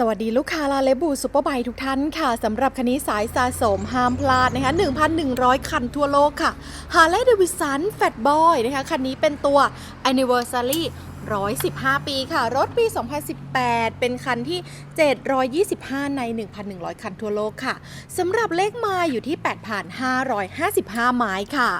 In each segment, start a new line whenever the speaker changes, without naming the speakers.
สวัสดีลูกค้าลาเลบูซูเปอร์ไบทุกท่านค่ะสำหรับคันนี้สายสะสมห้ามพลาดนะคะ 1,100 คันทั่วโลกค่ะ Harley Davidson Fat Boy นะคะ คันนี้เป็นตัว Anniversary 115 ปีค่ะ รถปี 2018 เป็นคันที่ 725 ใน 1,100 คันทั่วโลกค่ะสำหรับเลขไมาอยู่ที่ 8,555 ไม้ค่ะ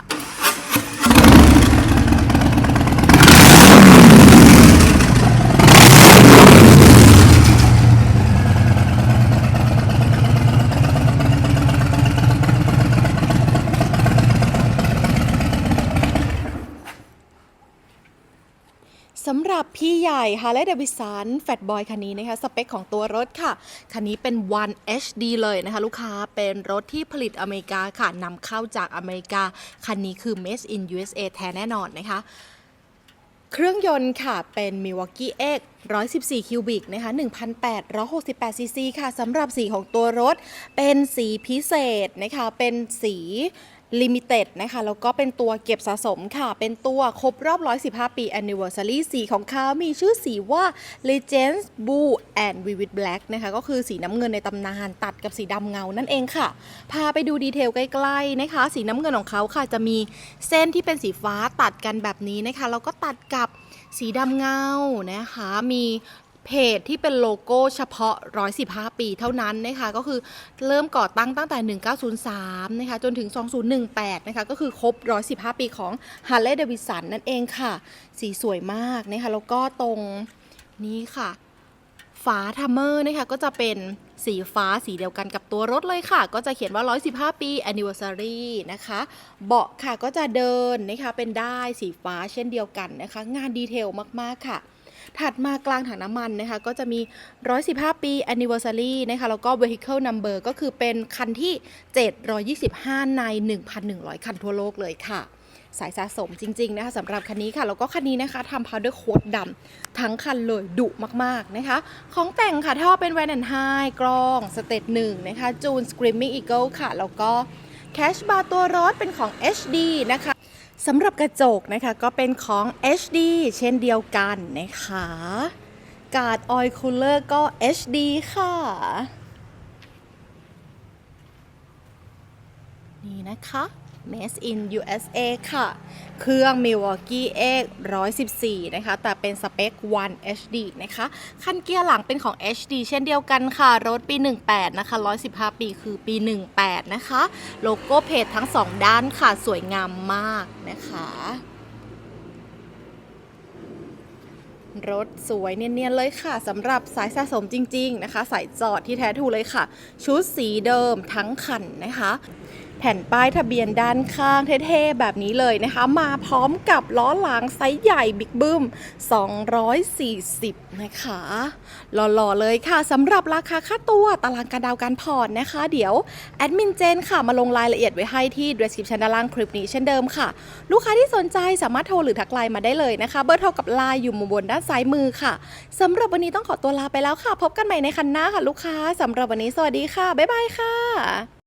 สำหรับพี่ใหญ่ Harley Davidson Fat Boy คันนี้นะคะ สเปคของตัวรถค่ะ คันนี้เป็น One HD เลยนะคะ ลูกค้าเป็นรถที่ผลิตอเมริกาค่ะนำเข้าจากอเมริกา คันนี้คือ Made in USA แท้แน่นอนนะคะ เครื่องยนต์ค่ะเป็น Milwaukee X 114 คิวบิกนะคะ 1,868 ซีซีค่ะสำหรับสีของตัวรถเป็นสีพิเศษนะคะ เป็นสี ลิมิเต็ดนะคะ แล้วก็เป็นตัวเก็บสะสมค่ะ เป็นตัวครบรอบ 115 ปี Anniversary สีของเขามีชื่อสีว่า Legends Blue and Vivid Black นะคะ ก็คือสีน้ำเงินในตำนานตัดกับสีดำเงานั่นเองค่ะ พาไปดูดีเทลใกล้ๆนะคะ สีน้ำเงินของเขาค่ะ จะมีเส้นที่เป็นสีฟ้าตัดกันแบบนี้นะคะ แล้วก็ตัดกับสีดำเงานะคะ มี เพจที่เป็นโลโก้เฉพาะ 115 ปีเท่านั้นนะคะก็คือเริ่มก่อตั้งตั้งแต่ 1903 นะคะจนถึง 2018 นะคะก็คือครบ 115 ปีของ Harley Davidson นั่นเองค่ะ สีสวยมากนะคะแล้วก็ตรงนี้ค่ะฝาทัมเมอร์นะคะก็จะเป็นสีฟ้าสีเดียวกันกับตัวรถเลยค่ะ ก็จะเขียนว่า 115 ปี anniversary นะคะ เบาะค่ะก็จะเดินนะคะเป็นได้สีฟ้าเช่นเดียวกันนะคะ งานดีเทลมาก ๆ ค่ะ ถัดมากลางถังน้ำมันนะคะก็จะมี 115 ปี anniversary นะคะแล้วก็ vehicle number ก็คือเป็นคันที่ 725 ใน 1,100 คันทั่วโลกเลยค่ะสายสะสมจริง ๆ นะคะสำหรับคันนี้ค่ะ แล้วก็คันนี้นะคะทำ powder coat ดำทั้งคันเลยดุมาก ๆ นะคะ ของแต่งค่ะท่อเป็น Van and High กล้อง สเตตหนึ่งนะคะจูน Screaming Eagle ค่ะ แล้วก็แคชบาร์ตัวรถเป็นของ HD นะคะ สำหรับกระจกนะคะก็เป็นของ HD เช่นเดียวกันนะคะ การ์ดออยล์คูลเลอร์ก็ HD ค่ะ นี่นะคะ Made in USA ค่ะ เครื่อง Milwaukee X 114 นะคะ แต่เป็นสเปค One HD นะคะ คันเกียร์หลังเป็นของ HD เช่นเดียวกันค่ะ รถปี 18 นะคะ 115 ปีคือปี 18 นะคะ โลโก้เพจทั้ง 2 ด้านค่ะ สวยงามมากนะคะ รถสวยเนียนๆเลยค่ะสำหรับสายสะสมจริง ๆ นะคะ สายจอดที่แท้ถูกเลยค่ะ ชุดสีเดิมทั้งคันนะคะ แผ่นป้ายทะเบียนด้านข้างเท่ๆแบบนี้เลยนะคะ มาพร้อมกับล้อหลังไซส์ใหญ่บิ๊กบึ้ม 240 นะคะหล่อๆเลยค่ะสำหรับราคาค่าตัวตารางการดาวการผ่อนนะคะ เดี๋ยวแอดมินเจนค่ะมาลงรายละเอียดไว้ให้ที่ description ด้านล่างคลิปนี้เช่นเดิมค่ะ ลูกค้าที่สนใจสามารถโทรหรือทักไลน์มาได้เลยนะคะ เบอร์โทรกับไลน์อยู่มุมบนด้านซ้ายมือค่ะสำหรับวันนี้ต้องขอตัวลาไปแล้วค่ะ พบกันใหม่ในคันหน้าค่ะ ลูกค้าสำหรับวันนี้สวัสดีค่ะบ๊ายบายค่ะ